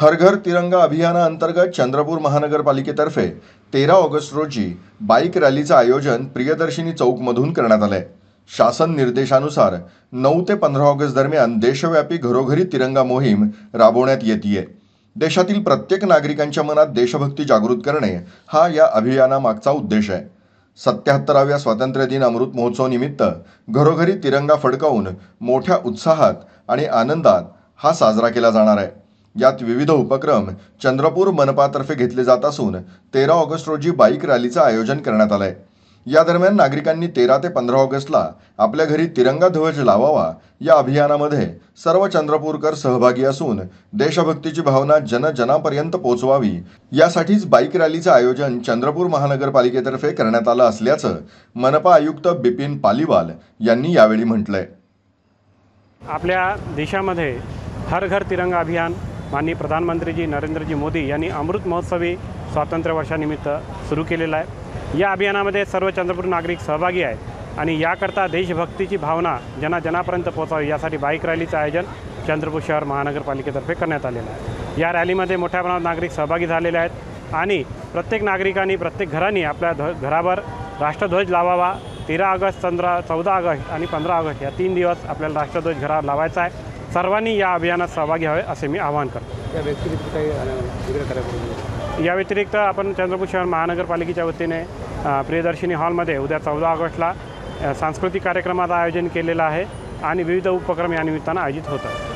हर घर तिरंगा अभियानाअंतर्गत चंद्रपूर महानगरपालिकेतर्फे तेरा ऑगस्ट रोजी बाईक रॅलीचं आयोजन प्रियदर्शिनी चौकमधून करण्यात आलंय. शासन निर्देशानुसार नऊ ते पंधरा ऑगस्ट दरम्यान देशव्यापी घरोघरी तिरंगा मोहीम राबवण्यात येते देशातील प्रत्येक नागरिकांच्या मनात देशभक्ती जागृत करणे हा या अभियानामागचा उद्देश आहे. सत्याहत्तराव्या स्वातंत्र्य दिन अमृत महोत्सवनिमित्त घरोघरी तिरंगा फडकावून मोठ्या उत्साहात आणि आनंदात हा साजरा केला जाणार आहे. यात विविध उपक्रम चंद्रपूर मनपातर्फे घेतले जात असून तेरा ऑगस्ट रोजी बाईक रॅलीचं आयोजन करण्यात आलंय. या दरम्यान नागरिकांनी तेरा ते पंधरा ऑगस्टला आपल्या घरी तिरंगा ध्वज लावावा या अभियानामध्ये सर्व चंद्रपूरकर सहभागी असून देशभक्तीची भावना जनजनापर्यंत पोहोचवावी यासाठीच बाईक रॅलीचं आयोजन चंद्रपूर महानगरपालिकेतर्फे करण्यात आलं असल्याचं मनपा आयुक्त बिपिन पालिवाल यांनी यावेळी म्हटलंय. आपल्या देशामध्ये हर घर तिरंगा अभियान माननीय प्रधानमंत्रीजी नरेंद्रजी मोदी यांनी अमृत महोत्सवी स्वातंत्र्य वर्षानिमित्त सुरू केलेलं आहे. या अभियानामध्ये सर्व चंद्रपूर नागरिक सहभागी आहेत आणि याकरता देशभक्तीची भावना जनाजनापर्यंत पोहोचावी यासाठी बाईक रॅलीचं आयोजन चंद्रपूर शहर महानगरपालिकेतर्फे करण्यात आलेलं आहे. या रॅलीमध्ये मोठ्या प्रमाणात नागरिक सहभागी झालेले आहेत आणि प्रत्येक नागरिकांनी प्रत्येक घरांनी आपल्या ध घरावर राष्ट्रध्वज लावावा. तेरा ऑगस्ट पंधरा चौदा ऑगस्ट आणि पंधरा ऑगस्ट या तीन दिवस आपल्याला राष्ट्रध्वज घरावर लावायचा आहे. सर्वांनी या अभियानात सहभागी व्हावे असे मी आवाहन करतो. त्या व्यतिरिक्त काही वेगळं या व्यतिरिक्त आपण चंद्रपूर शहर महानगरपालिकेच्या वतीने प्रियदर्शिनी हॉलमध्ये उद्या चौदा ऑगस्टला सांस्कृतिक कार्यक्रमाचं आयोजन केलेलं आहे आणि विविध उपक्रम या निमित्तानं आयोजित होत आहेत.